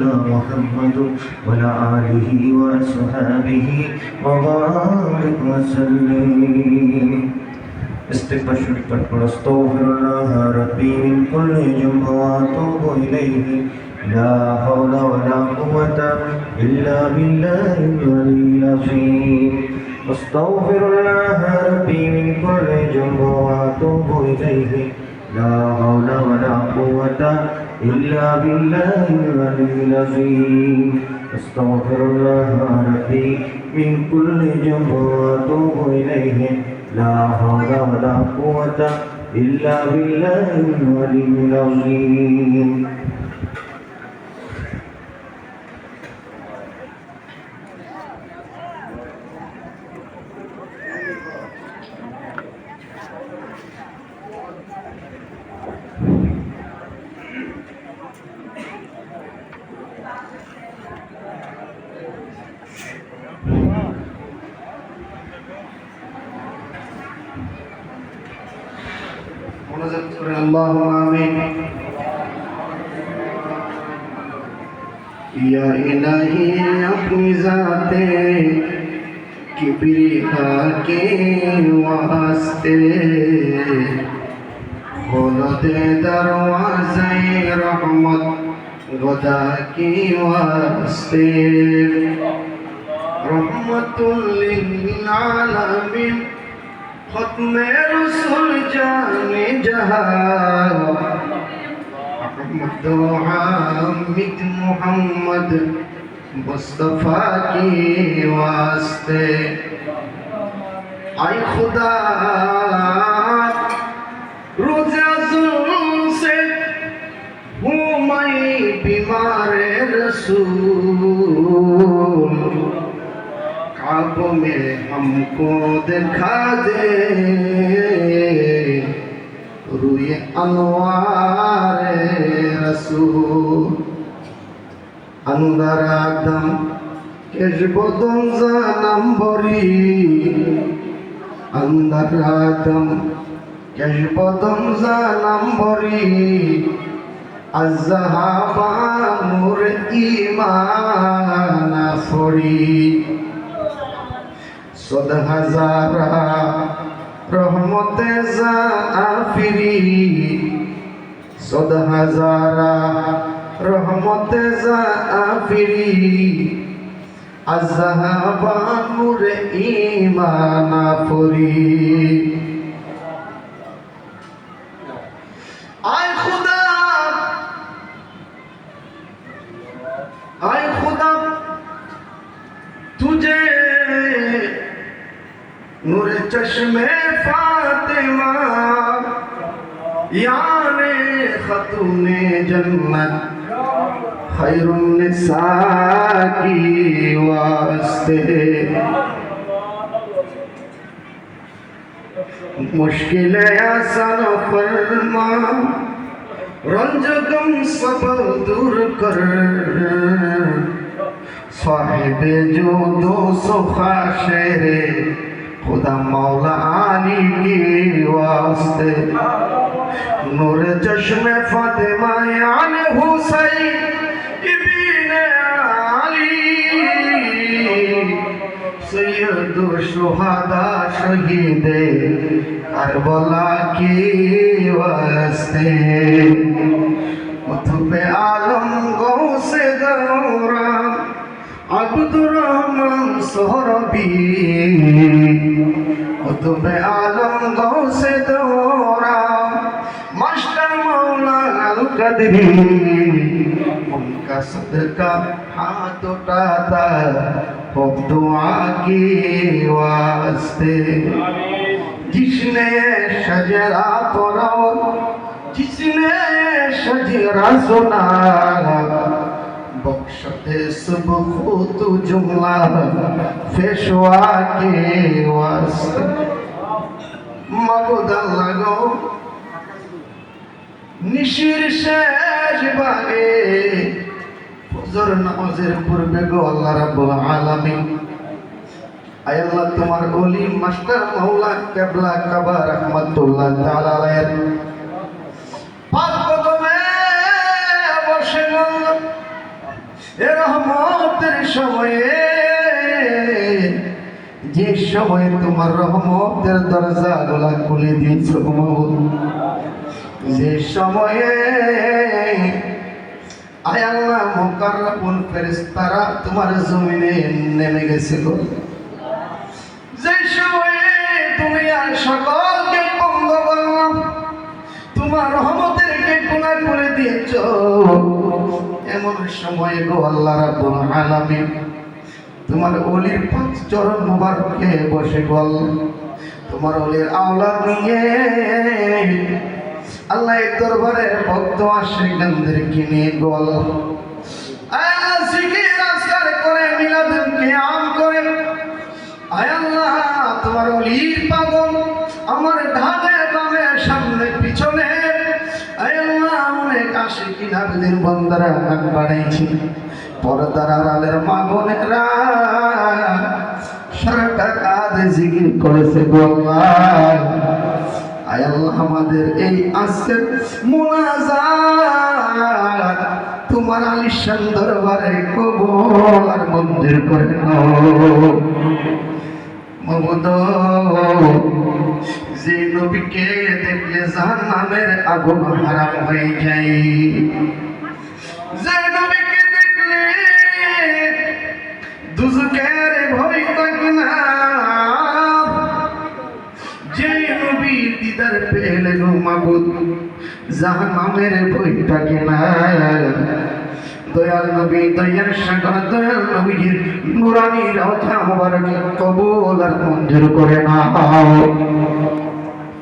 نبينا محمد وعلى آله وأصحابه وبارك وسلم. استغفر شرك واستغفر الله ربي من كل ذنب وأتوب إليه. لا حول ولا قوة إلا بالله العلي العظيم. استغفر الله ربي من كل ذنب وأتوب إليه. لا حول إلا بالله العلي العظيم أستغفر الله ربي من كل جنب وأتوب إليه لا حول ولا قوة إلا بالله العلي العظيم وذكر اللهم آمين یا الہی اپنی ذات کبریا کے واسطے کھول دے دروازے رحمت غدا کی واسطے رحمت للعالمین খতমে রসুল জানে জাহান। আহমদ হামিদ মোহাম্মদ মুস্তফা কে ওয়াস্তে। আই খুদা। में हमको दिखा दे रुए अनवार रसूल अंदर आदम কেশবদন জানাম বরি अंदर आदम কেশবদন জানাম বরি আজাহাবা নূর ইমান ফরি সদ হাজারা রহমতে জাফিরি সদ হাজারা রহমতে জাফিরি আজহাবা নূর ইমানা ফরি نور چشم فاطمہ یان خاتون جنت، خیر النساء کی واسطے۔ مشکل آسان فرما، رنج گم سب دور کر۔ صاحب جو دو سو خاشے খুদা মাওলা আলী কি ওয়াস্তে। নূর চশমে ফাতেমা আন হুসাইন ইবনে আলী। সৈয়দ সুহাদা শহীদে কারবালা কি ওয়াস্তে। কুতুবে আলম গৌসে গৌরা আব্দুর রহমান সোহরবী कुतुब आलम गौसे दौरा मास्टर मौला अल कदरी उनका सदका हाथ उठाता हो दुआ की वास्ते जिसने शजरा पढ़ो जिसने शजरा सुना बख्श حسب خود جملہ فشوا کے واسطے مبود اللہ گو নিশির শেষ ভাগে ফজর নামাজের পূর্বে গো আল্লাহ রাব্বুল আলামিন। আয় আল্লাহ, তোমার ওলি মাস্টার মাওলা কেবলা কাবা রহমাতুল্লাহ তাআলা আলাইহি রহমতের সময়ে, যে সময়ে তোমার রহমতের দরজা গুলা খুলে দিয়েছ যে সময়ে আয় আল্লাহ মোকাররাবুল ফেরেশতারা তোমার জমিনে নেমে গেছিল যে সময়ে তুমি আর সকলকে সময় গো আল্লাহ রাব্বুল আলামিন, তোমার অলির পাঁচ চরণ মুবারকে বসে গল তোমার অলির আওলাদ নিয়ে আল্লাহ এই দরবারের ভক্ত আশ্রিকানদেরকে নিয়ে গল করে কিয়াম করে। আয় আল্লাহ তোমার অলির আশিকিন আবেদিন বন্দারা হাত বাড়াইছি পর্দার আড়ালের মা সারাটা কাজ জিকির করেছে গো আল্লাহ। আয় আল্লাহ, আমাদের এই আজকের মুনাজাত তোমার আলিশান দরবারে কবুল আর মঞ্জুর করে নাও। যে নবীকে দেখলে জাহান্নামের আগুন হারাম হয়ে যায়। যে নবীকে দেখলে দুজকের ভয় থাকে না। যে নবী দিদার পেলে মাবুদ, জাহান্নামের ভয় থাকে না। দয়াল নবী দয়ার সাগর, দয়াল নবীর আর মঞ্জুর করে নাও।